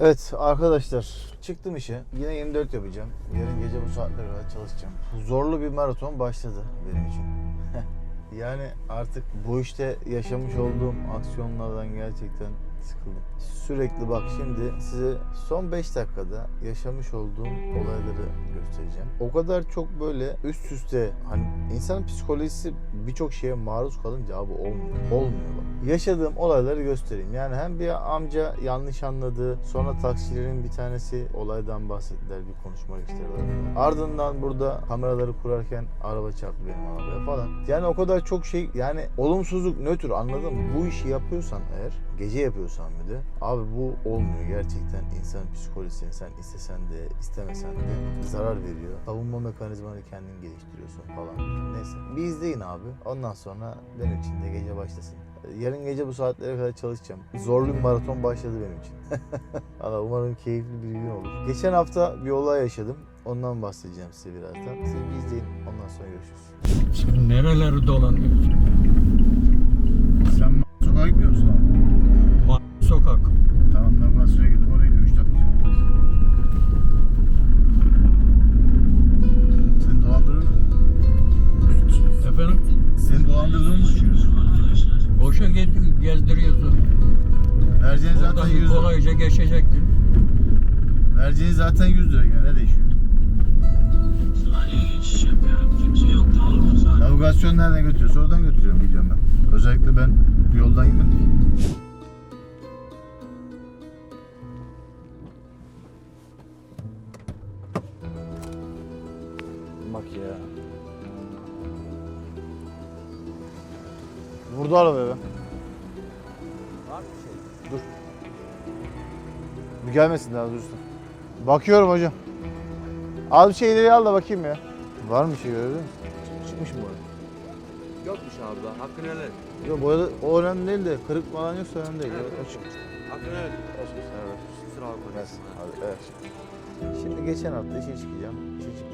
Evet arkadaşlar çıktım işe. Yine 24 yapacağım. Yarın gece bu saatlere çalışacağım. Zorlu bir maraton başladı benim için. yani artık bu işte yaşamış olduğum aksiyonlardan gerçekten sıkıldım. Sürekli bak şimdi size son 5 dakikada yaşamış olduğum olayları göstereceğim. O kadar çok böyle üst üste hani insan psikolojisi birçok şeye maruz kalınca abi olmuyor. Olmuyor bak. Yaşadığım olayları göstereyim. Yani hem bir amca yanlış anladı. Sonra taksilerin bir tanesi olaydan bahsettiler. Bir konuşma geçtiler. Ardından burada kameraları kurarken araba çarptı benim arabaya falan. Yani o kadar çok şey yani olumsuzluk nötr anladın mı? Bu işi yapıyorsan eğer gece yapıyorsan bir de abi bu olmuyor gerçekten insanın psikolojisine sen istesen de istemesen de zarar veriyor. Savunma mekanizmanı kendin geliştiriyorsun falan. Neyse bir izleyin abi. Ondan sonra benim için de gece başlasın. Yarın gece bu saatlere kadar çalışacağım. Zorlu bir maraton başladı benim için. Valla umarım keyifli bir gün olur. Geçen hafta bir olay yaşadım. Ondan bahsedeceğim size birazdan. Siz bir izleyin. Ondan sonra görüşürüz. Sen nereleri dolanıyorsun? Sen sokağa gitmiyor musun abi? Sokak. Tamam navigasyona girdim oraya 3 dakika. Seni dolandırıyor mu? Efendim? Seni dolandırdığını mı düşünüyorsun? Boşa ge- gezdiriyorsun. Vereceğin zaten Oradan 100 lira. kolayca geçecektin. Vereceğin zaten 100 lira gene ne değişiyor? Saniye geçiş yapıyorum. Kimse yok? Saniye. Navigasyon nereden götürüyorsa oradan götürüyorum biliyorum ben. Özellikle ben yoldan gitmedim ki. Bak ya. Vurdu arabaya be. Var mı şey? Dur. Bir gelmesin daha dursun. Bakıyorum hocam. Al bir şey ileri al da bakayım ya. Var mı şey gördün mü? Çıkmış mı bu arada? Yokmuş abi. Hakkını helal. Yok boyalı o önemli değil de kırık falan yoksa önemli değil. Evet, açık. Hakkını helal. Evet. Kusura bakma. Evet. Şimdi geçen hafta işe çıkacağım.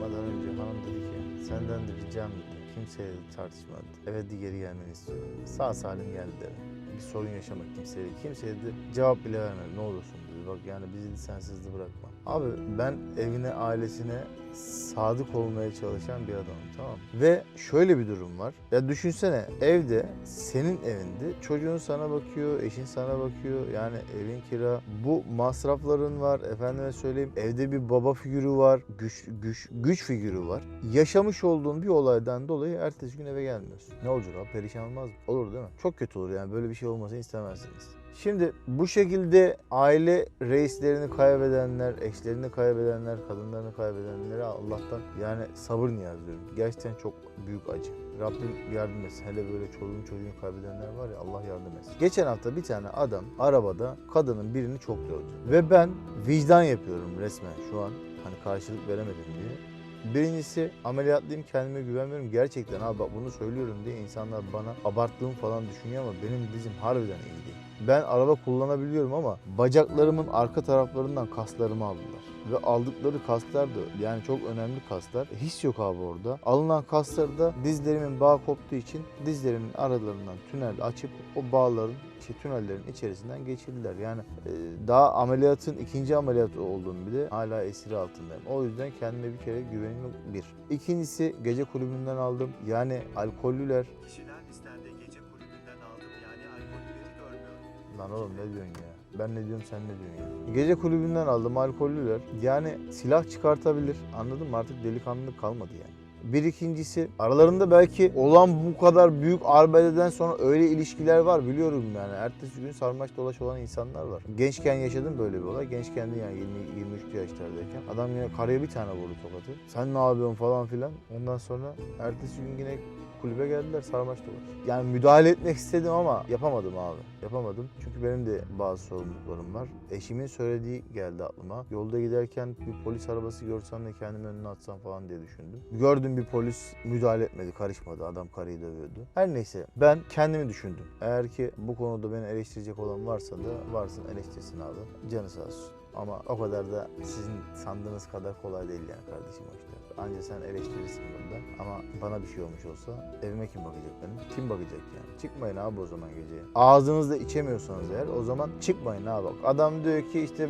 Çıkmadan önce hanım dedi ki senden de ricam dedi. Kimseyle tartışma. Eve de geri gelmeni istiyorum. Sağ salim geldi eve. Bir sorun yaşamak kimseye. Kimseye de cevap bile vermedi. Ne olursun dedi. Bak yani bizi sensiz bırakma. Abi ben evine, ailesine sadık olmaya çalışan bir adamım tamam? Ve şöyle bir durum var. Ya düşünsene evde senin evinde çocuğun sana bakıyor, eşin sana bakıyor. Yani evin kira. Bu masrafların var. Efendime söyleyeyim evde bir baba figürü var. Güç güç güç figürü var. Yaşamış olduğun bir olaydan dolayı ertesi gün eve gelmiyorsun. Ne olacak abi? Perişan olmaz mı? Olur değil mi? Çok kötü olur yani. Böyle bir şey olmasını istemezsiniz. Şimdi bu şekilde aile reislerini kaybedenler, eşlerini kaybedenler, kadınlarını kaybedenlere Allah'tan yani sabır niyaz ediyorum. Gerçekten çok büyük acı. Rabbim yardım etsin. Hele böyle çoluğunu çocuğunu kaybedenler var ya Allah yardım etsin. Geçen hafta bir tane adam arabada kadının birini çok dövdü. Ve ben vicdan yapıyorum resmen şu an. Hani karşılık veremedim diye. Birincisi ameliyatlıyım kendime güvenmiyorum. Gerçekten abi bak bunu söylüyorum diye insanlar bana abarttığım falan düşünüyor ama benim dizim harbiden iyi değil. Ben araba kullanabiliyorum ama bacaklarımın arka taraflarından kaslarımı aldılar. Ve aldıkları kaslar da yani çok önemli kaslar. His yok abi orada. Alınan kasları da dizlerimin bağı koptuğu için dizlerimin aralarından tünel açıp o bağların işte tünellerin içerisinden geçirdiler. Yani e, daha ameliyatın ikinci ameliyatı olduğum bile hala esiri altındayım. O yüzden kendime bir kere güvenim yok bir. İkincisi gece kulübünden aldım. Yani alkollüler. Kişiler listende gece kulübünden aldım yani alkollüleri görmüyorum. Lan oğlum ne diyorsun ya? Ben ne diyorum sen ne diyorsun ya? Gece kulübünden aldım alkollüler. Yani silah çıkartabilir. Anladın mı? Artık delikanlılık kalmadı yani. Bir ikincisi aralarında belki olan bu kadar büyük arbededen sonra öyle ilişkiler var biliyorum yani. Ertesi gün sarmaş dolaş olan insanlar var. Gençken yaşadım böyle bir olay. Gençken de yani 20 23 yaşlardayken. Adam yine karıya bir tane vurdu tokatı. Sen ne yapıyorsun falan filan. Ondan sonra ertesi gün yine kulübe geldiler sarmaş dolaş. Yani müdahale etmek istedim ama yapamadım abi. Yapamadım. Çünkü benim de bazı sorumluluklarım var. Eşimin söylediği geldi aklıma. Yolda giderken bir polis arabası görsem de kendimi önüne atsam falan diye düşündüm. Gördüm bir polis müdahale etmedi, karışmadı. Adam karıyı dövüyordu. Her neyse ben kendimi düşündüm. Eğer ki bu konuda beni eleştirecek olan varsa da varsın eleştirsin abi. Canı sağ olsun. Ama o kadar da sizin sandığınız kadar kolay değil yani kardeşim o işler. Anca sen eleştirirsin bunda. Ama bana bir şey olmuş olsa evime kim bakacak benim? Kim bakacak yani? Çıkmayın abi o zaman geceye. Ağzınızda içemiyorsanız eğer o zaman çıkmayın abi. Adam diyor ki işte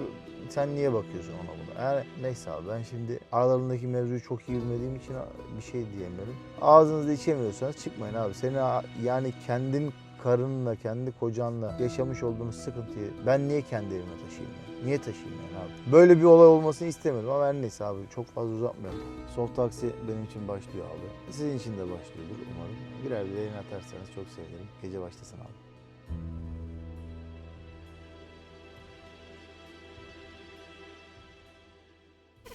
sen niye bakıyorsun ona buna? Yani neyse abi ben şimdi aralarındaki mevzuyu çok iyi bilmediğim için bir şey diyemiyorum. Ağzınızda içemiyorsanız çıkmayın abi. Seni yani kendin karınla, kendi kocanla yaşamış olduğunuz sıkıntıyı ben niye kendi evime taşıyayım yani? Niye taşıyayım yani abi? Böyle bir olay olmasını istemiyorum ama her neyse abi çok fazla uzatmayalım. Soft taksi benim için başlıyor abi. Sizin için de başlıyordur umarım. Birer bir yayın atarsanız çok sevinirim. Gece başlasın abi.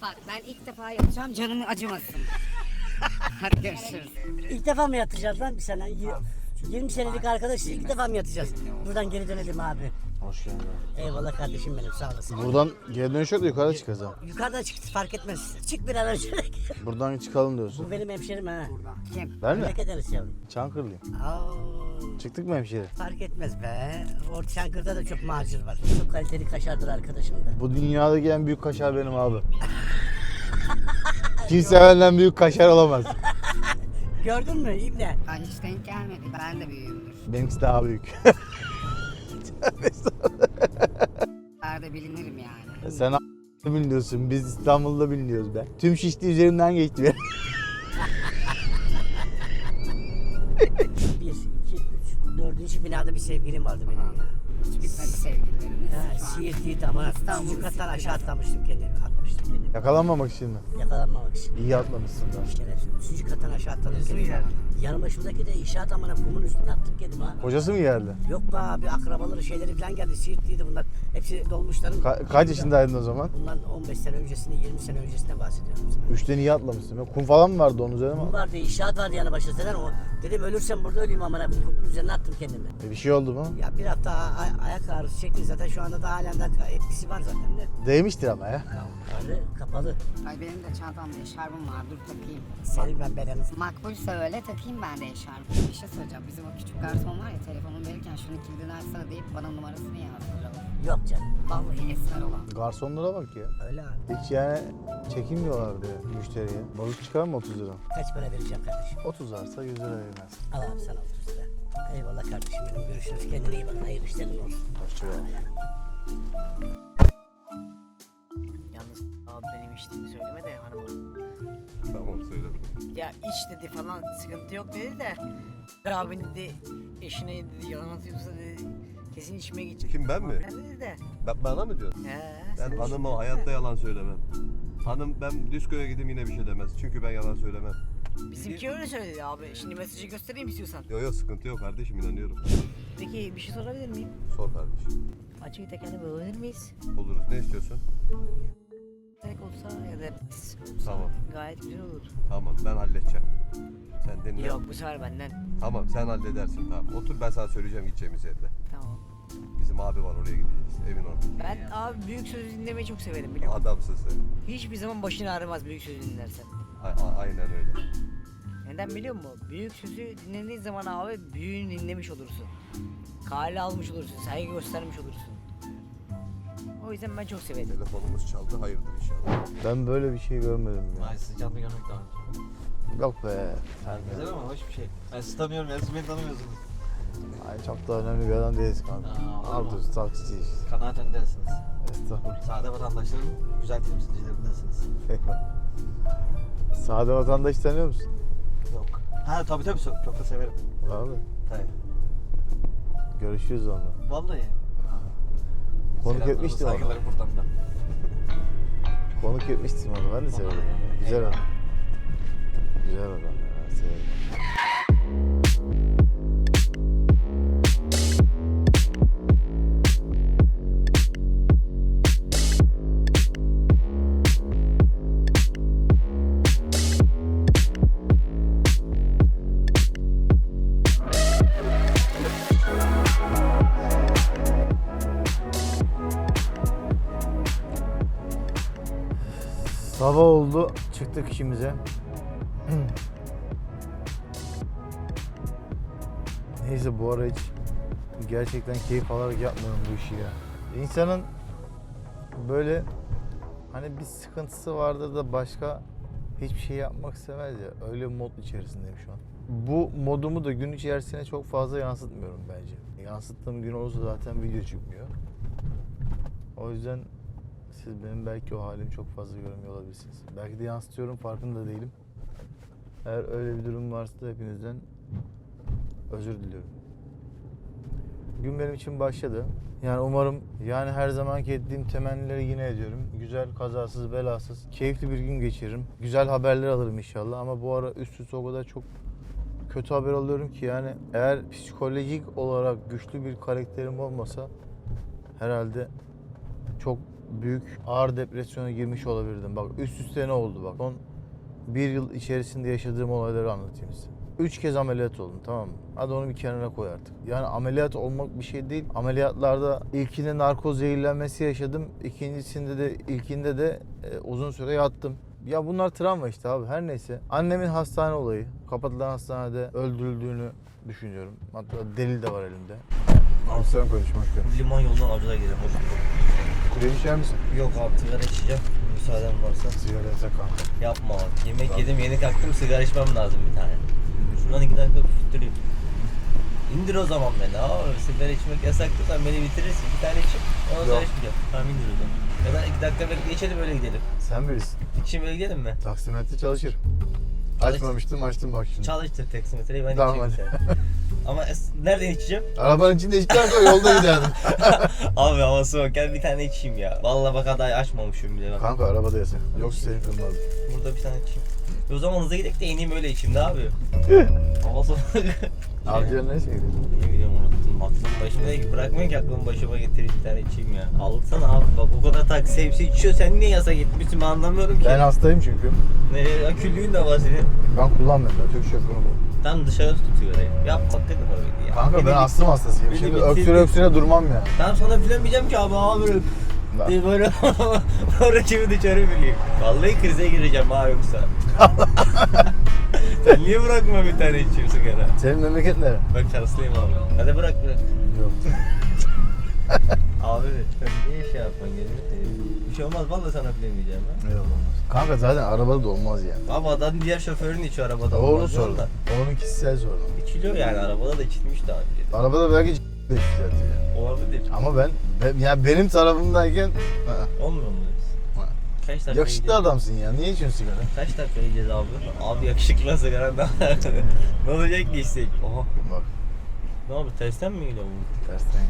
Bak ben ilk defa yapacağım canın acımasın. Hadi görüşürüz. İlk defa mı yatacağız lan bir sene? Y- 20 senelik arkadaşız ilk defa mı yatacağız? Buradan geri dönelim abi. Hoş geldin. Eyvallah kardeşim benim sağ olasın. Buradan geri dönüş yok da yukarıda çıkarız ha. Yukarıdan çıktı fark etmez. Çık bir an önce. Buradan çıkalım diyorsun. Bu benim hemşerim ha. Kim? Ben mi? Memleket arası yavrum. Çankırılıyım. Aa, Çıktık mı hemşire? fark etmez be. Orta Çankırı'da da çok macir var. Çok kaliteli kaşardır arkadaşım da. Bu dünyadaki en büyük kaşar benim abi. Kimse benden büyük kaşar olamaz. Gördün mü İbne? Ay hiç denk gelmedi. Ben de büyüğümdür. Benimkisi daha büyük. De bilinirim yani. Sen a- biliniyorsun. Biz İstanbul'da biliniyoruz be. Tüm şişli üzerinden geçti be. Dördüncü binada bir sevgilim vardı benim ya. Hiç bitmedi sevgililerimiz. Ha, Şu an. Siirtliydi ama İstanbul üçüncü kattan aşağı atlamıştım kendimi. Atmıştım kendimi. Yakalanmamak için mi? Yakalanmamak için. İyi atlamışsın da. Şerefsiz. Üçüncü kattan aşağı atladım kendimi. yani. Yanı başımdaki de inşaat amına kumun üstüne attım kendimi ha. Kocası mı geldi? Yok be abi akrabaları şeyleri falan geldi. Siirtliydi bunlar. Hepsi dolmuşların. Ka- kaç yaşındaydın o zaman? Bundan 15 sene öncesinde 20 sene öncesinde bahsediyorum sana. Üçten iyi atlamışsın. Kum falan mı vardı onun üzerine mi? vardı inşaat vardı yanı başında. Zaten o dedim ölürsem burada öleyim amına kumun üzerine attım kendimi. E, bir şey oldu mu? Ya bir hafta a- a- ayak ağrısı çekti zaten şu anda da halen de etkisi var zaten de. Değmiştir ama ya. Ağrı kapalı. Ay benim de çantamda eşarbım var. Dur takayım. Senin ben bedenim. Makbulse öyle takayım ben de eşarbı. Bir şey söyleyeceğim. Bizim o küçük garson var ya telefonumu verirken şunu kilidini açsana deyip bana numarasını yazdı. Yok canım. Vallahi esmer olan. Garsonlara bak ya. Öyle abi. Hiç yani çekinmiyorlardı müşteriye. Balık çıkar mı 30 lira? Kaç para vereceğim kardeşim? 30 varsa 100 lira vermez. Al abi sana 30 lira. Eyvallah kardeşim benim. Görüşürüz. Kendine iyi bak. Hayırlı işlerin olsun. Hoşçakal. Yalnız abi benim içtiğimi söyleme de hanıma. Tamam söyledim. Ya iç dedi falan sıkıntı yok dedi de. Abin dedi eşine dedi yalan atıyorsa dedi kesin içmeye gidecek. Kim, ben mi? Ben dedi de. Ben, bana mı diyorsun? He, Ben hanıma hayatta yalan söylemem. Hanım ben diskoya gideyim yine bir şey demez. Çünkü ben yalan söylemem. Bizimki öyle söyledi abi. Şimdi mesajı göstereyim istiyorsan. Yok yok sıkıntı yok kardeşim inanıyorum. Peki bir şey sorabilir miyim? Sor kardeşim. Açık tekerle bağlanır mıyız? Oluruz. Ne istiyorsun? Tek olsa ya da Tamam. gayet güzel olur. Tamam ben halledeceğim. Sen dinle. Yok bu sefer benden. Tamam sen halledersin tamam. Otur ben sana söyleyeceğim gideceğimiz yerde. Tamam. Bizim abi var oraya gideceğiz. Evin orada. Ben abi büyük sözü dinlemeyi çok severim biliyor musun? Adamsın sen. Hiçbir zaman başın ağrımaz büyük sözü dinlersen. A- a- aynen öyle. Neden biliyor musun? Büyük sözü dinlediğin zaman abi büyüğünü dinlemiş olursun. Kale almış olursun, saygı göstermiş olursun. O yüzden ben çok severim. Telefonumuz çaldı hayırdır inşallah. Ben böyle bir şey görmedim ya. Ay sizi canlı görmek daha önce. Yok be. Güzel ama hoş bir şey. Ben sizi tanıyorum ya siz beni tanımıyorsunuz. Ay çok da önemli bir adam değiliz kanka. Aa, olur mu? Aldık taksici işte. Kanaat öndersiniz. Estağfurullah. Sade vatandaşların güzel temsilcilerindensiniz. Sade vatandaş tanıyor musun? Yok. Ha tabii tabii so- çok da severim. Abi. Tabii. Görüşürüz onunla. Vallahi. Konuk etmiştim onu. Saygılarım buradan da. Konuk etmiştim onu. Ben de severim. Güzel adam. Güzel adam ya. Severim. Çıktık işimize. Neyse bu ara hiç gerçekten keyif alarak yapmıyorum bu işi ya. İnsanın böyle hani bir sıkıntısı vardır da başka hiçbir şey yapmak istemez ya. Öyle mod içerisindeyim şu an. Bu modumu da gün içerisine çok fazla yansıtmıyorum bence. Yansıttığım gün olursa zaten video çıkmıyor. O yüzden Siz benim belki o halimi çok fazla görmüyor olabilirsiniz. Belki de yansıtıyorum farkında değilim. Eğer öyle bir durum varsa da hepinizden özür diliyorum. Gün benim için başladı. Yani umarım yani her zamanki ettiğim temennileri yine ediyorum. Güzel, kazasız, belasız, keyifli bir gün geçiririm. Güzel haberler alırım inşallah ama bu ara üst üste o kadar çok kötü haber alıyorum ki yani eğer psikolojik olarak güçlü bir karakterim olmasa herhalde çok büyük ağır depresyona girmiş olabilirdim. Bak üst üste ne oldu bak. Son bir yıl içerisinde yaşadığım olayları anlatayım size. Üç kez ameliyat oldum tamam mı? Hadi onu bir kenara koy artık. Yani ameliyat olmak bir şey değil. Ameliyatlarda ilkinde narkoz zehirlenmesi yaşadım. İkincisinde de ilkinde de e, uzun süre yattım. Ya bunlar travma işte abi her neyse. Annemin hastane olayı. Kapatılan hastanede öldürüldüğünü düşünüyorum. Hatta delil de var elimde. Amsterdam konuşmak Liman yolundan avcıda gidelim. İçer misin? Yok abi sigara içeceğim. Müsaaden varsa. Sigara yasak kanka. Yapma abi. Yemek yedim yeni kalktım sigara içmem lazım bir tane. Şuradan iki dakika püftüreyim. İndir o zaman beni abi. Sigara içmek yasaktı sen beni bitirirsin. Bir tane içip ondan sonra içmeyeceğim. Tamam indir o zaman. Ya da iki dakika bekle içelim öyle gidelim. Sen bilirsin. Şimdi öyle gidelim mi? Taksimetre çalışır. Çalış- Açmamıştım açtım bak şimdi. Çalıştır taksimetreyi ben Tamam, içeyim sen. Ama nereden içeceğim? Arabanın içinde içtikten sonra yolda giderdim. Abi hava soğuk gel bir tane içeyim ya. Vallahi bak aday açmamışım bile bak. Kanka arabada yasak. Yoksa seni kırmazdım. Burada bir tane içeyim. E o zaman hızlı gidelim de ineyim öyle içeyim ne yapıyor? hava soğuk. Avcıların ne şeydi? Ne bileyim unuttum. Aklım başıma bırakmayın ki aklım başıma getireyim bir tane içeyim ya. Alsana abi bak o kadar taksi hepsi içiyor sen niye yasa gitmişsin ben anlamıyorum ki. Ben hastayım çünkü. Ne aküllüğün de var senin. Ben kullanmıyorum. Şoförüm bu. Tam dışarı tut sigarayı. Yapma dedim öyle ya. Kanka Beni ben bit- astım hastasıyım. beni Şimdi öksüre öksüre durmam ya. Ben sana bilemeyeceğim ki abi abi böyle Bak. diye böyle rakibi dışarı bileyim. Vallahi krize gireceğim ha yoksa. Sen niye bırakma bir tane içeyim sigara? Senin memleket nere? Bak şanslıyım abi. Hadi bırak bırak. Yok. Abi sen niye şey yapman gerekiyor? Bir şey olmaz vallahi sana bilemeyeceğim ha. Yok olmaz. Kanka zaten arabada da olmaz yani. Abi adam diğer şoförün içiyor arabada. Doğru olmaz sorun. da. Onun kişisel sorunu. İçiliyor yani arabada da içilmiş daha önce. Arabada belki de zaten ya. Olabilir. Ama ben, ben ya benim tarafımdayken aa, Olmuyor mu? Ha. Kaç dakika yakışıklı yiyeceğiz? adamsın ya. Niye içiyorsun sigara? Kaç dakika yiyeceğiz abi? Abi yakışıklı sigara ne? ne olacak ki içsek? Oha. Bak Ne oldu? Tersten mi gidiyor bu? tersten.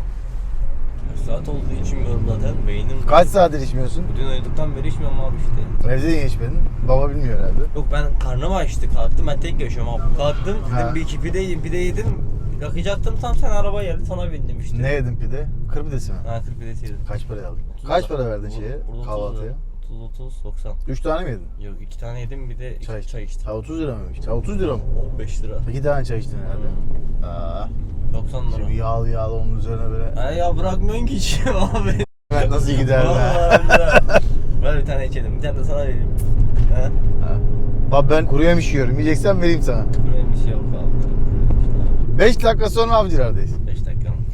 Saat oldu içmiyorum zaten. Beynim... Kaç saattir içmiyorsun? Dün uyuduktan beri içmiyorum abi işte. Evde de içmedin. Baba bilmiyor herhalde. Yok ben karnım açtı kalktım ben tek yaşıyorum abi. Kalktım Ha. dedim bir iki pide yiyeyim pide yedim. Yakacaktım tam sen araba geldi sana bindim işte. Ne yedin pide? Kır pidesi mi? Ha 40 pidesi yedim. Kaç para aldın? 30 Kaç para verdin şeye burada 30 kahvaltıya? Lira. 30 30 90. 3 tane mi yedin? Yok iki tane yedim bir de Çay, çay, çay içtim. Ha 30 lira mıymış? Ha 30 lira mı? 15 lira. İki tane çay içtin herhalde. Aa, 90 lira. şimdi yağlı yağlı onun üzerine böyle. Ha ya bırakmıyorsun ki içeyim abi. Ben nasıl gider be? Ver bir tane içelim. Bir tane de sana vereyim. Ha? Ha. Bak ben kuru yemiş yiyorum. Yiyeceksen vereyim sana. Bir şey yok abi. 5 dakika sonra Avcılar'dayız.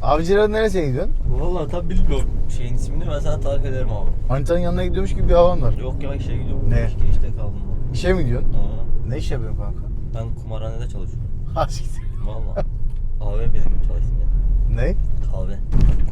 5 dakika. Avcılar'ın neresine gidiyorsun? Vallahi tam bilmiyorum. Şeyin ismini ben sana takip ederim abi. Manitanın yanına gidiyormuş gibi bir havan var. Yok ya işe gidiyorum. Ne? İşte, işte kaldım ben. İşe mi gidiyorsun? Aa, Ne iş yapıyorsun kanka? ben kumarhanede çalışıyorum. Ha siktir. Vallahi. Kahve benim çalıştım ya. Ne? Kahve.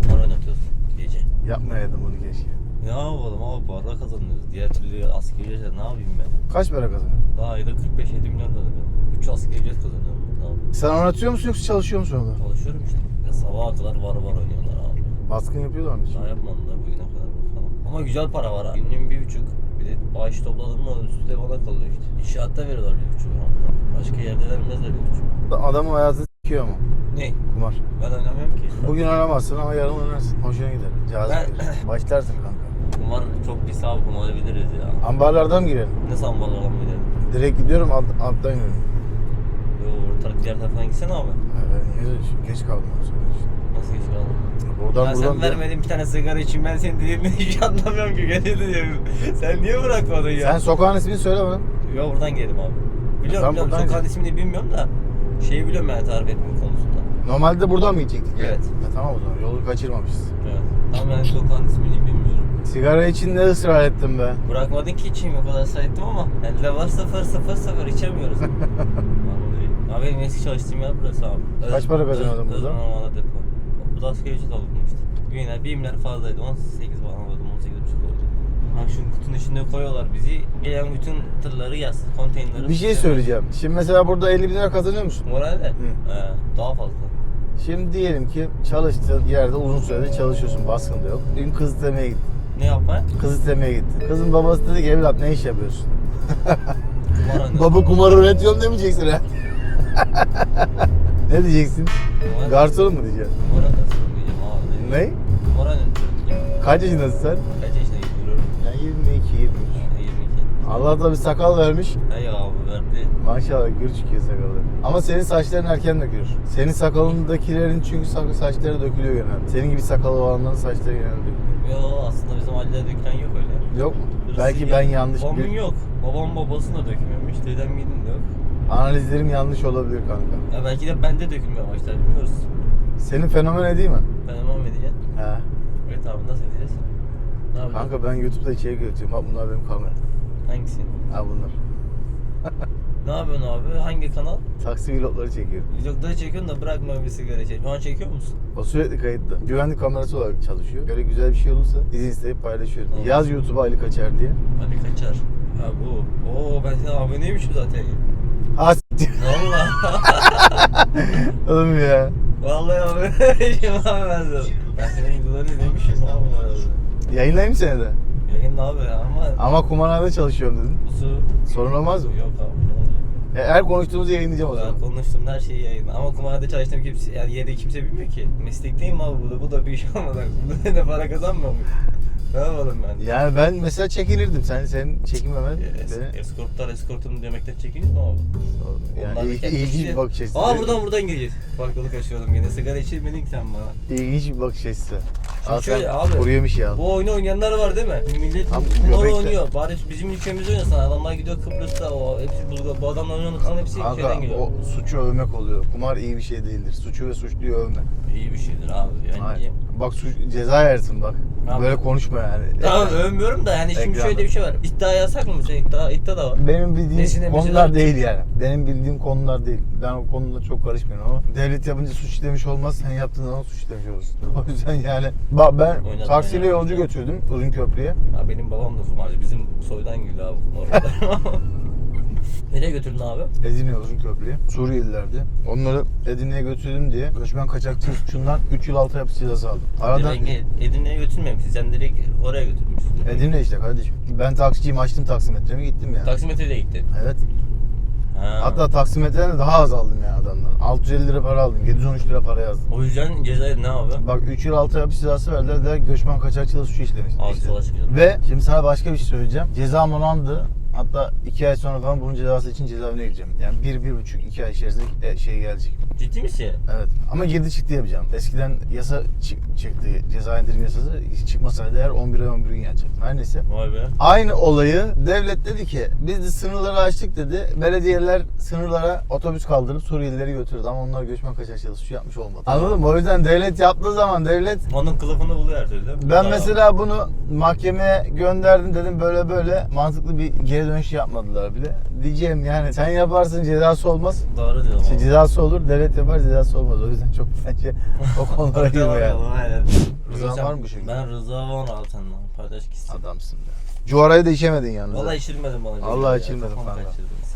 Kumar oynatıyoruz gece. Yapmayaydım bunu keşke. Ne yapalım abi para kazanıyoruz. Diğer türlü askeri ücret ne yapayım ben? Kaç para kazanıyorsun? Daha ayda 45-7 milyon kazanıyorum. 3 askeri ücret kazanıyorum. Ne yapayım? Sen oynatıyor musun yoksa çalışıyor musun orada? Çalışıyorum işte. Ya sabaha kadar var var oynuyorlar abi. Baskın yapıyorlar mı? Daha yapmadılar bugüne kadar bakalım. Ama güzel para var ha. Günlüğün bir buçuk. Bir de bağış topladım mı üstü de bana kalıyor işte. İnşaatta veriyorlar bir buçuk. Başka yerde vermezler bir buçuk. Adamın hayatını s**kiyor ama. Ne? Kumar. Ben oynamıyorum ki. Bugün oynamazsın ama yarın oynarsın. Hoşuna gider. Cazip Ben- gelir. Başlarsın kanka. Kumar çok pis abi kumar biliriz ya. Ambarlardan mı girelim? Ne sambalardan bilelim. Direkt gidiyorum alt, alttan iniyorum. Yo ortalık diğer taraftan gitsene abi. Ben niye geç kaldım o zaman işte. Nasıl geç kaldın? Buradan Ya buradan sen vermedin bir tane sigara için ben senin dediğini hiç anlamıyorum ki. Gene diyorum. Sen niye bırakmadın ya? Sen sokağın ismini söyle bana. Yo buradan geldim abi. Biliyorum Ben biliyorum sokağın ismini bilmiyorum da şeyi biliyorum yani tarif etme konusunda. Normalde buradan mı gidecektik? Evet. Ya, tamam o zaman yolu kaçırmamışız. Evet. Ama yani sokağın ismini bilmiyorum. Sigara için ne ısrar ettim be? Bırakmadın ki içeyim o kadar sayettim ama elde var sıfır sıfır sıfır içemiyoruz. Abi benim eski çalıştığım yer burası abi. Kaç para kazanıyordun Öz- burada? Özmen Havana depo. Bu da asgari ücret. Bugünler bir imler fazlaydı. 18 falan alıyordum. 18 buçuk oldu. üstüne koyuyorlar bizi. Gelen bütün tırları yaz, konteyneri. Bir şey söyleyeceğim. Şimdi mesela burada 50 bin lira kazanıyor musun? Moralde? He, daha fazla. Şimdi diyelim ki çalıştığın yerde uzun süredir çalışıyorsun. Baskın da yok. Dün kız istemeye gittin. Ne yapma? Kız istemeye gittin. Kızın babası dedi ki evlat ne iş yapıyorsun? Kumar. Baba kumar oynatıyorum demeyeceksin ha. Ne diyeceksin? Garson mu diyeceksin? Kumar oynuyorsun diyeceğim abi. Ne? Oynuyorsun diyeceğim. Kaç yaşındasın sen? Kaç yaşına gidiyorum? Ben 22, 23. 22. Allah da bir sakal vermiş. Hey abi verdi. Maşallah gür çıkıyor sakalı. Ama senin saçların erken dökülür. Senin sakalındakilerin çünkü saçları dökülüyor genelde. Senin gibi sakalı olanların saçları genelde dökülüyor. Yo aslında bizim ailede dükkan yok öyle. Yok mu? Hırsız Belki ben yanlış Babamın bir... yok. Babam babasının da dökülmemiş. Dedem gidin de. Analizlerim yanlış olabilir kanka. Ya belki de bende dökülmeye başlar bilmiyoruz. Senin fenomen değil mi? Devam edeceğim. He. Evet abi nasıl edeceğiz? Ne yapacağız? Kanka ben YouTube'da içerik üretiyorum. Bak bunlar benim kamera. Hangisi? Ha bunlar. Ne yapıyorsun abi? Hangi kanal? Taksi vlogları çekiyorum. Vlogları çekiyorsun da bırakma bir sigara çek. Şu an çekiyor musun? O sürekli kayıtlı. Güvenlik kamerası olarak çalışıyor. Böyle güzel bir şey olursa izin isteyip paylaşıyorum. Tamam. Yaz YouTube'a aylık açar diye. Hadi kaçar. Ha bu. Oo ben senin aboneymişim zaten. S**tim. Valla. Oğlum ya. Vallahi aboneymişim abi ben de. Ben senin videolarını izlemişim abi. Yayınlayayım seni de. Yayın abi ama Ama kumarhanede çalışıyorum dedin. su. Sorun olmaz mı? Yok abi ne olacak? E, Her konuştuğumuzu yayınlayacağım o zaman. Ben konuştum her şeyi yayınla. Ama kumarhanede çalıştığım kimse, yani yeri kimse bilmiyor ki. Meslekteyim abi bu da, bu da bir iş olmadan. Bu da para kazanmıyor mu? Ne yapalım ben? Yani ben mesela çekinirdim. Sen senin çekinmemen Es, beni eskortlar eskortunu demekten çekiniyor mu abi? yani Onlar il- ilginç bir bakış açısı. Aa buradan buradan gireceğiz. Farklılık açıyordum yine. Sigara içirmedin ki sen bana. İlginç bir bakış açısı. Al şöyle abi, kuru yemiş ya. Bu oyunu oynayanlar var değil mi? Millet Abi kumar oynuyor. Bari bizim ülkemizde oynasın. Adamlar gidiyor Kıbrıs'ta. O hepsi bu, bu adamlar oynayan hepsi Kanka şeyden geliyor. o suçu övmek oluyor. Kumar iyi bir şey değildir. Suçu ve suçluyu övme. İyi bir şeydir abi. Yani Hayır. Bak suç, ceza yersin bak. Abi. Böyle konuşma yani. Tamam övmüyorum da yani şimdi Ekranda. şöyle bir şey var. İddia yasak mı? Sen iddia, iddia da var. Benim bildiğim Nesine konular değil yani. Benim bildiğim konular değil. Ben o konuda çok karışmıyorum ama devlet yapınca suç işlemiş olmaz. Sen yaptığın zaman suç işlemiş olursun. O yüzden yani bak ben Oynadım taksiyle yani. yolcu götürdüm uzun köprüye. Ya benim babam da kumarcı. Bizim soydan geliyor abi kumar. Nereye götürdün abi? Edirne uzun köprüye. Suriyelilerdi. Onları Edirne'ye götürdüm diye göçmen kaçakçılık suçundan 3 yıl altı hapis cezası aldım. Arada Direkt Edirne'ye götürmemişsin. Sen direkt oraya götürmüşsün. Edirne işte kardeşim. Ben taksiciyim açtım taksimetremi gittim yani. Taksimetre'de gittin. Evet. Ha. Hatta taksimetreden de daha az aldım yani adamdan. 650 lira para aldım. 713 lira para yazdım. o yüzden Cezayir ne abi? Bak 3 yıl altı hapis cezası verdiler. Direkt göçmen kaçakçılığı suçu işlemiş. Abi işte. Ve şimdi sana başka bir şey söyleyeceğim. Cezam onandı. Hatta 2 ay sonra falan bunun cezası için cezaevine gireceğim. Yani 1-1,5-2 ay içerisinde e, şey gelecek. Ciddi misin? Evet. Ama girdi çıktı yapacağım. Eskiden yasa çı- çıktı. Ceza indirim yasası çıkmasaydı eğer 11 ay 11 gün yatacaktım. Her neyse. Vay be. Aynı olayı devlet dedi ki biz de sınırları açtık dedi. Belediyeler sınırlara otobüs kaldırıp Suriyelileri götürdü ama onlar göçmen kaçakçılığı suçu yapmış olmadı. Anladın mı? O yüzden devlet yaptığı zaman devlet Onun kılıfını buluyor her türlü. değil mi? ben Bravo. mesela bunu mahkemeye gönderdim dedim böyle böyle mantıklı bir geri dönüş yapmadılar bile. Diyeceğim yani sen yaparsın cezası olmaz. Doğru diyorum. İşte abi. cezası olur devlet yapar cezası olmaz. O yüzden çok bence o konulara girme yani. Aynen. Sen- var mı bu şekilde? Ben Rıza var abi senden. Paylaş gitsin. Adamsın ya. Cuvarayı da içemedin yalnız. Vallahi içirmedim bana. Vallahi Ya, içirmedim kaçırdınız.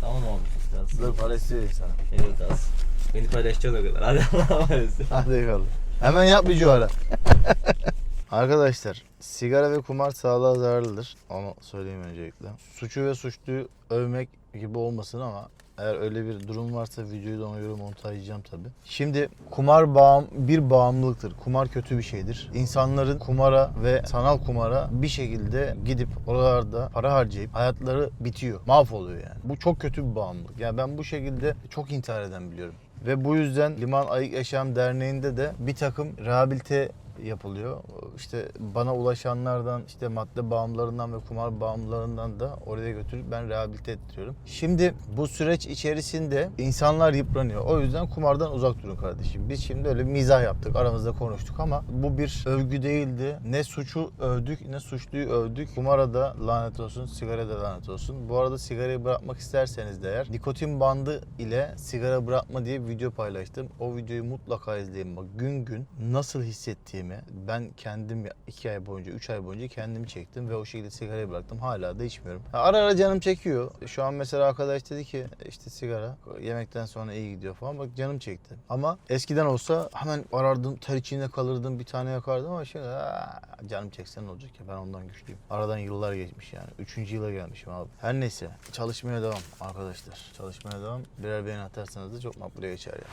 Tamam abi. Biraz. Dur para isteyeyim sana. Eyvallah kalsın. Beni paylaşacaksın o kadar. Hadi Allah'a emanet. Hadi eyvallah. Hemen yap bir cuvara. Arkadaşlar sigara ve kumar sağlığa zararlıdır. Onu söyleyeyim öncelikle. Suçu ve suçluyu övmek gibi olmasın ama eğer öyle bir durum varsa videoyu da ona göre montajlayacağım tabi. Şimdi kumar bağım bir bağımlılıktır. Kumar kötü bir şeydir. İnsanların kumara ve sanal kumara bir şekilde gidip oralarda para harcayıp hayatları bitiyor. Mahvoluyor yani. Bu çok kötü bir bağımlılık. Yani ben bu şekilde çok intihar eden biliyorum. Ve bu yüzden Liman Ayık Yaşam Derneği'nde de bir takım rehabilite yapılıyor. İşte bana ulaşanlardan, işte madde bağımlılarından ve kumar bağımlılarından da oraya götürüp ben rehabilite ettiriyorum. Şimdi bu süreç içerisinde insanlar yıpranıyor. O yüzden kumardan uzak durun kardeşim. Biz şimdi öyle mizah yaptık, aramızda konuştuk ama bu bir övgü değildi. Ne suçu övdük, ne suçluyu övdük. Kumara da lanet olsun, sigara da lanet olsun. Bu arada sigarayı bırakmak isterseniz de eğer nikotin bandı ile sigara bırakma diye bir video paylaştım. O videoyu mutlaka izleyin. Bak gün gün nasıl hissettiğimi çektiğimi ben kendim iki ay boyunca, üç ay boyunca kendim çektim ve o şekilde sigarayı bıraktım. Hala da içmiyorum. Ara ara canım çekiyor. Şu an mesela arkadaş dedi ki işte sigara yemekten sonra iyi gidiyor falan. Bak canım çekti. Ama eskiden olsa hemen arardım, ter içinde kalırdım, bir tane yakardım ama şimdi aa, canım çeksen ne olacak ya ben ondan güçlüyüm. Aradan yıllar geçmiş yani. Üçüncü yıla gelmişim abi. Her neyse çalışmaya devam arkadaşlar. Çalışmaya devam. Birer beğeni atarsanız da çok makbule geçer yani.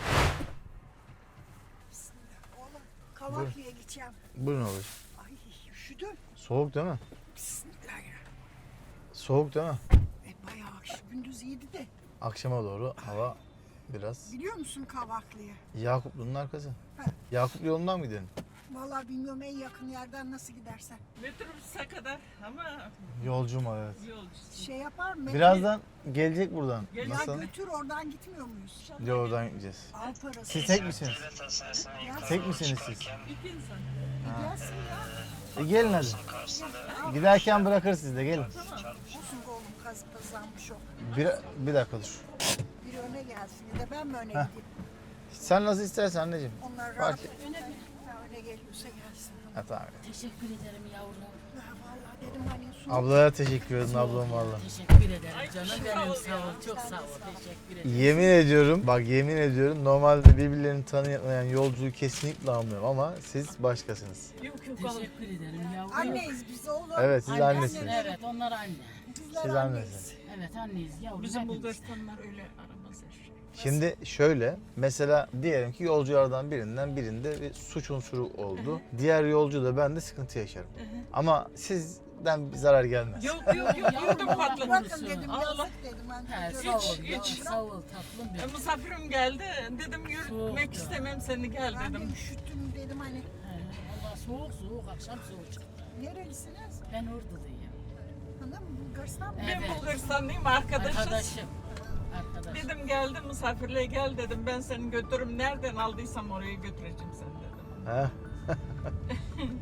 Oğlum Kavaklı'ya gideceğim. Buyurun ablacığım. Ay üşüdüm. Soğuk değil mi? Bismillahirrahmanirrahim. Soğuk değil mi? E, bayağı akşam gündüz iyiydi de. Akşama doğru hava biraz. Biliyor musun Kavaklı'yı? Yakuplu'nun arkası. Ha. Yakuplu yolundan mı gidelim? Vallahi bilmiyorum en yakın yerden nasıl gidersen. Metrobüse kadar ama Yolcum evet. yolcu. Şey yapar mı? Birazdan gelecek buradan. Ya Nasıl? götür oradan gitmiyor muyuz? Yoldan gideceğiz. Al parası. Siz tek misiniz? Tek misiniz siz? İki insan. Gelsin ya. E gelin hadi. Giderken bırakır siz de gelin. Olsun oğlum kazı kazanmış o. Bir, bir dakika dur. Bir öne gelsin ya da ben mi öne gideyim? Sen nasıl istersen anneciğim. Onlar Fark rahat. et. Öne, Ha, öne geliyorsa gelsin. Ha, tamam. Teşekkür ederim yavrum. Ya vallahi dedim hani su. Ablaya teşekkür ederim ablam valla. Teşekkür ederim canım benim. Sağ ol. Çok sağ ol. Teşekkür ederim. Yemin ediyorum, bak yemin ediyorum normalde birbirlerini tanımayan yolcuyu kesinlikle almıyorum ama siz başkasınız. Yok yok Teşekkür ederim yavrum. Anneyiz biz oğlum. Evet siz Anne- annesiniz. Evet onlar anne. Bizler Siz anneyiz. annesiniz. Evet anneyiz yavrum. Bizim hepimiz. Bulgaristanlar öyle aramaz eş. Şimdi şöyle mesela diyelim ki yolculardan birinden birinde bir suç unsuru oldu. Diğer yolcu da ben de sıkıntı yaşarım. Ama sizden bir zarar gelmez. Yok yok yok yordum Allah patladı. Dedim Allah. yazık dedim. Ben He, sağ ol. Hiç, hiç. Sağ ol tatlım E, benim. misafirim geldi. Dedim yürütmek istemem seni gel Ben de dedim. üşüttüm dedim hani. He, Valla soğuk soğuk akşam soğuk çıktı. Nerelisiniz? Ben Orduluyum. Hanım Bulgaristan mı? Evet. Ben Bulgaristanlıyım arkadaşız. Arkadaşım. Arkadaşım. Dedim geldim misafirliğe gel dedim. Ben seni götürürüm. Nereden aldıysam oraya götüreceğim seni dedim. Heh.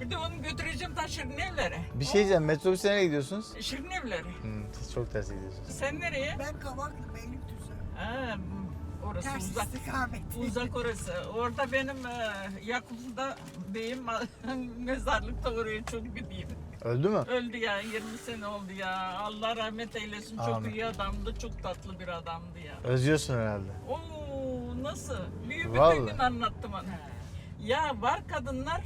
Bir de onu götüreceğim ta Şirin evlere. Bir şey diyeceğim metrobüse nereye gidiyorsunuz? Şirin evleri. Hmm, siz çok ters gidiyorsunuz. Sen nereye? Ben Kavaklı Beylikdüzü. Ha, orası Ters uzak. istikamet. Uzak orası. Orada benim e, Yakup'da beyim mezarlıkta oraya çok gideyim. Öldü mü? Öldü ya 20 sene oldu ya. Allah rahmet eylesin. Çok Amin. iyi adamdı. Çok tatlı bir adamdı ya. Özlüyorsun herhalde. Oo nasıl? Bir bütün Vallahi. gün anlattım ona. Ya var kadınlar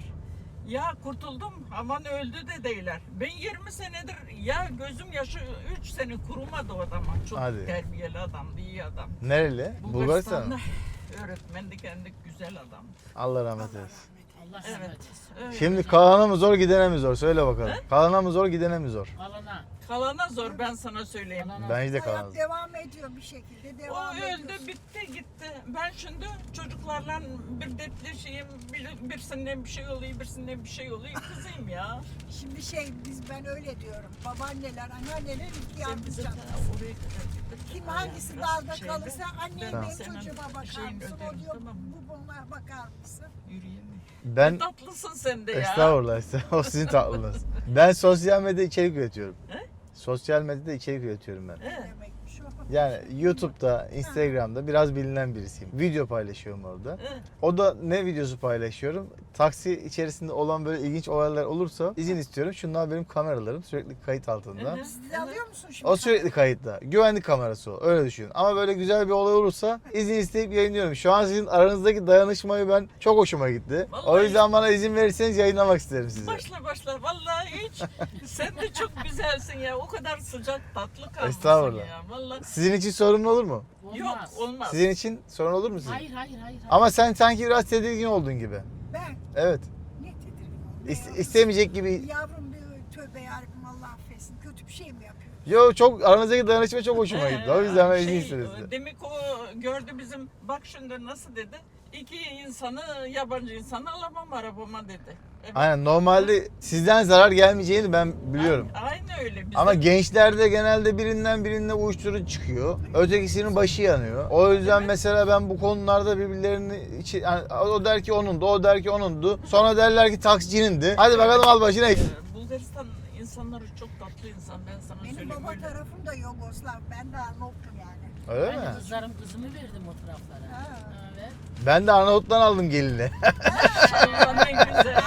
ya kurtuldum aman öldü de değiller. Ben 20 senedir ya gözüm yaşı 3 sene kurumadı o adama. Çok Hadi. terbiyeli adamdı, iyi adam. Nereli? Bulgaristan Bulgaristan'da mı? öğretmendi kendi güzel adam. Allah rahmet eylesin. Allah Evet. rahmet eylesin. öyle. Şimdi kalana mı zor gidene mi zor? Söyle bakalım. Kalana mı zor gidene mi zor? Alana. Kalana zor ben sana söyleyeyim. Alana. Bence de kalana zor. devam ediyor bir şekilde. O Devam ediyor. öldü bitti gitti. Ben şimdi çocuklarla bir dertleşeyim. Bir, birisinden bir şey oluyor, birisinden bir şey oluyor. Kızıyım ya. Şimdi şey biz ben öyle diyorum. Babaanneler, anneanneler iki gidip Kim hangisi dalda şeyde, kalırsa annem ben benim çocuğuma bakar mısın? O diyor bu bana bakar mısın? Yürüyeyim. Ben Tatlısın sen de ya. estağfurullah estağfurullah o sizin tatlınız. Ben sosyal medyada içerik üretiyorum. Sosyal medyada içerik üretiyorum ben. He. Demekmiş o. Yani YouTube'da, Instagram'da biraz bilinen birisiyim. Video paylaşıyorum orada. O da ne videosu paylaşıyorum? Taksi içerisinde olan böyle ilginç olaylar olursa izin istiyorum. Şunlar benim kameralarım sürekli kayıt altında. Siz de alıyor musun şimdi? O sürekli kayıtta. Güvenlik kamerası o. Öyle düşünün. Ama böyle güzel bir olay olursa izin isteyip yayınlıyorum. Şu an sizin aranızdaki dayanışmayı ben çok hoşuma gitti. O Vallahi- yüzden bana izin verirseniz yayınlamak isterim size. Başla başla. Vallahi hiç. sen de çok güzelsin ya. O kadar sıcak tatlı kalmışsın Estağfurullah. ya. Vallahi. Sizin için sorun olur mu? Yok Olmaz. olmaz. Sizin için sorun olur mu sizin? Hayır hayır hayır. hayır. Ama sen sanki biraz tedirgin oldun gibi. Ben Evet. ne tedirgin oldum? Yavrum, istemeyecek gibi. Yavrum bir tövbe yarabbim Allah affetsin. Kötü bir şey mi yapıyor? Yo çok aranızdaki dayanışma çok hoşuma gitti. O yüzden ben Ee, izin şey, istedim size. Demek o gördü bizim bak şimdi nasıl dedi. İki insanı yabancı insanı alamam arabama dedi. Evet. Aynen normalde sizden zarar gelmeyeceğini ben biliyorum. Aynı öyle. Bizim Ama gençlerde genelde birinden birine uyuşturucu çıkıyor. Ötekisinin başı yanıyor. O yüzden mesela ben bu konularda birbirlerini içi, yani o der ki onundu, o der ki onundu. Sonra derler ki taksicinin Hadi bakalım al başına. Ee, Bulgaristan insanları çok tatlı insan ben sana Benim söyleyeyim baba öyle. tarafım da Yugoslav. Ben de Arnavut'um yani. Öyle Ben mi? kızlarım kızımı verdim o taraflara. Evet. Ben de Arnavut'tan aldım gelini. Allah ne güzel.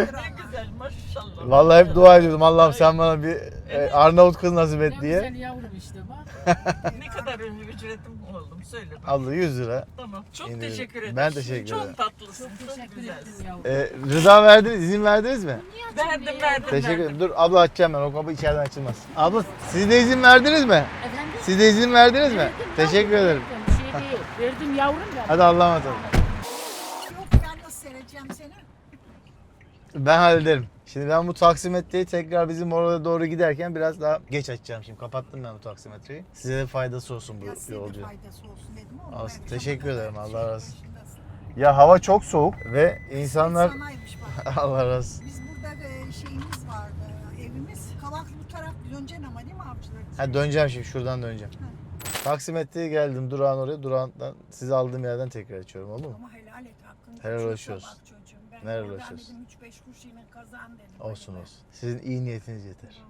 Ne güzel maşallah. Vallahi hep dua ediyordum. Allah'ım sen bana bir e, Arnavut kız nasip Ne et diye. güzel yavrum işte bak. ne kadar ücretim oğlum söyle. bak. Abla 100 lira. Tamam. Çok İndirim. teşekkür ederim. Ben teşekkür çok ederim. tatlısın. Çok Çok, teşekkür güzelsin. ettim yavrum. E, rıza verdiniz, izin verdiniz mi? Verdim verdim. Teşekkür verdim. ederim. Dur abla açacağım ben. O kapı içeriden açılmaz. Abla siz de izin verdiniz mi? Efendim? Siz de izin verdiniz mi? Verdim, Teşekkür ederim. verdim. Şey değil, verdim yavrum ben. Hadi Allah'a emanet olun. Ben hallederim. Şimdi ben bu taksimetreyi tekrar bizim oraya doğru giderken biraz daha geç açacağım şimdi. Kapattım ben bu taksimetreyi. Size de faydası olsun bu size de yolcu. faydası olsun dedim ama. Olsun, teşekkür ederim, Allah razı olsun. Ya hava çok soğuk ve insanlar... Bak. Allah razı olsun. Biz burada e, şeyimiz vardı, evimiz. Kavaklı bu taraf döneceksin ama değil mi avcılar? Ha döneceğim şimdi şuradan döneceğim. Taksimetreye geldim durağın oraya. Durağından sizi aldığım yerden tekrar açıyorum oldu mu? Ama helal et hakkını. Helal hoş olsun. bak oradan hoş olsun. dedim 3-5 kuruş yine kazan dedim. Olsun olsun. Sizin iyi niyetiniz yeter.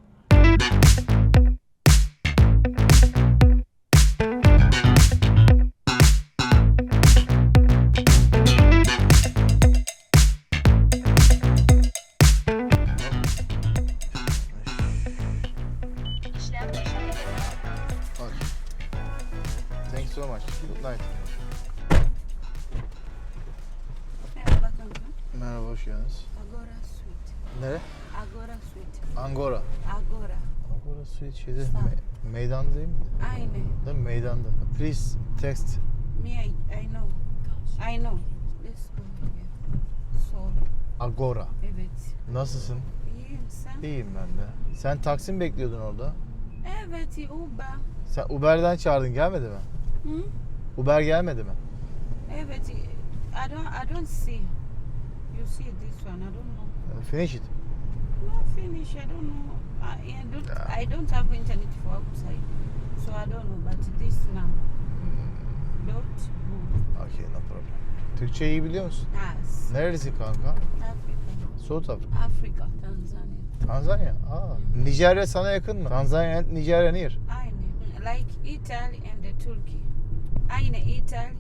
Şeyde, Sağ. me- meydanda değil mi? Aynı. Değil mi? Meydanda. Please text. Me, I, I know. I know. Let's go here. So, Agora. evet. Nasılsın? İyiyim sen? İyiyim ben de. Sen taksi bekliyordun orada? Evet, Uber. Sen Uber'den çağırdın gelmedi mi? Hı? Uber gelmedi mi? Evet, I don't, I don't see. You see this one, I don't know. Finish it. No finish, I don't know. I, I don't, I don't have internet for outside, so I don't know. But this now, don't move. Okay, no problem. Türkçe iyi biliyor musun? Yes. Nerelisin kanka? Africa. South Africa. Africa, Tanzania. Tanzanya. Aa. Nijerya sana yakın mı? Tanzanya and Nijerya near. Aynı. Like Italy and Turkey. Aynı Italy,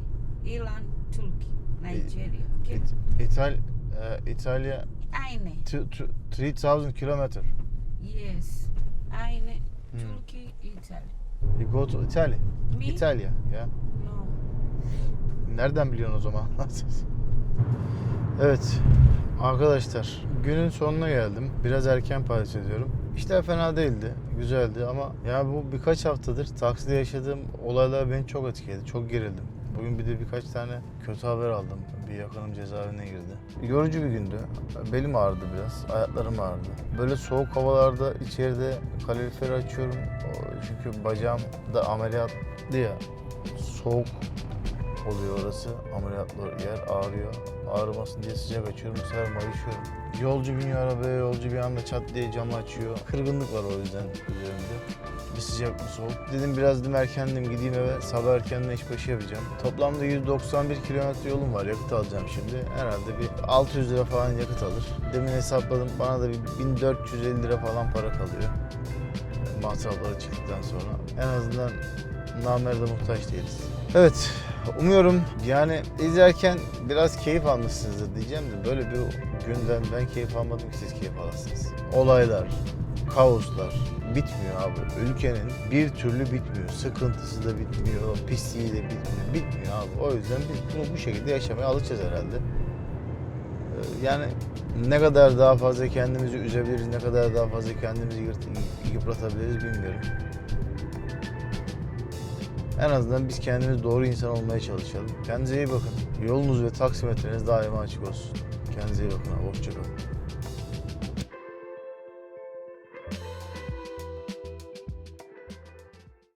İran, Turkey, Nigeria. Okay? İt, İtal, e, İtalya Aynı. t- t- 3000 kilometer. Yes. Aynı. Hmm. Turkey, Italy. You go to Italy. Me? İtalya. Ya. No. Nereden biliyorsun o zaman? evet. Arkadaşlar günün sonuna geldim. Biraz erken paylaş ediyorum. İşler fena değildi. Güzeldi ama ya bu birkaç haftadır takside yaşadığım olaylar beni çok etkiledi. Çok gerildim. Bugün bir de birkaç tane kötü haber aldım. Bir yakınım cezaevine girdi. Yorucu bir gündü. Belim ağrıdı biraz. Ayaklarım ağrıdı. Böyle soğuk havalarda içeride kaloriferi açıyorum. Çünkü bacağım da ameliyatlı ya. Soğuk oluyor orası. Ameliyatlı yer ağrıyor. Ağrımasın diye sıcak açıyorum. Bu sefer mayışıyorum. Yolcu biniyor arabaya, yolcu bir anda çat diye camı açıyor. Kırgınlık var o yüzden üzerimde. Bir sıcak bir soğuk. Dedim biraz dedim erkendim gideyim eve. Sabah erkenden işbaşı yapacağım. Toplamda 191 kilometre yolum var. Yakıt alacağım şimdi. Herhalde bir 600 lira falan yakıt alır. Demin hesapladım. Bana da bir 1450 lira falan para kalıyor. Masrafları çıktıktan sonra. En azından namerde muhtaç değiliz. Evet, umuyorum yani izlerken biraz keyif almışsınızdır diyeceğim de böyle bir günden ben keyif almadım ki siz keyif alasınız. Olaylar, kaoslar bitmiyor abi. Ülkenin bir türlü bitmiyor. Sıkıntısı da bitmiyor, pisliği de bitmiyor. Bitmiyor abi. O yüzden biz bunu bu şekilde yaşamaya alışacağız herhalde. Ee, Yani ne kadar daha fazla kendimizi üzebiliriz, ne kadar daha fazla kendimizi yıpratabiliriz bilmiyorum. En azından biz kendimiz doğru insan olmaya çalışalım. Kendinize iyi bakın. Yolunuz ve taksimetreniz daima açık olsun. Kendinize iyi bakın. Hoşçakalın.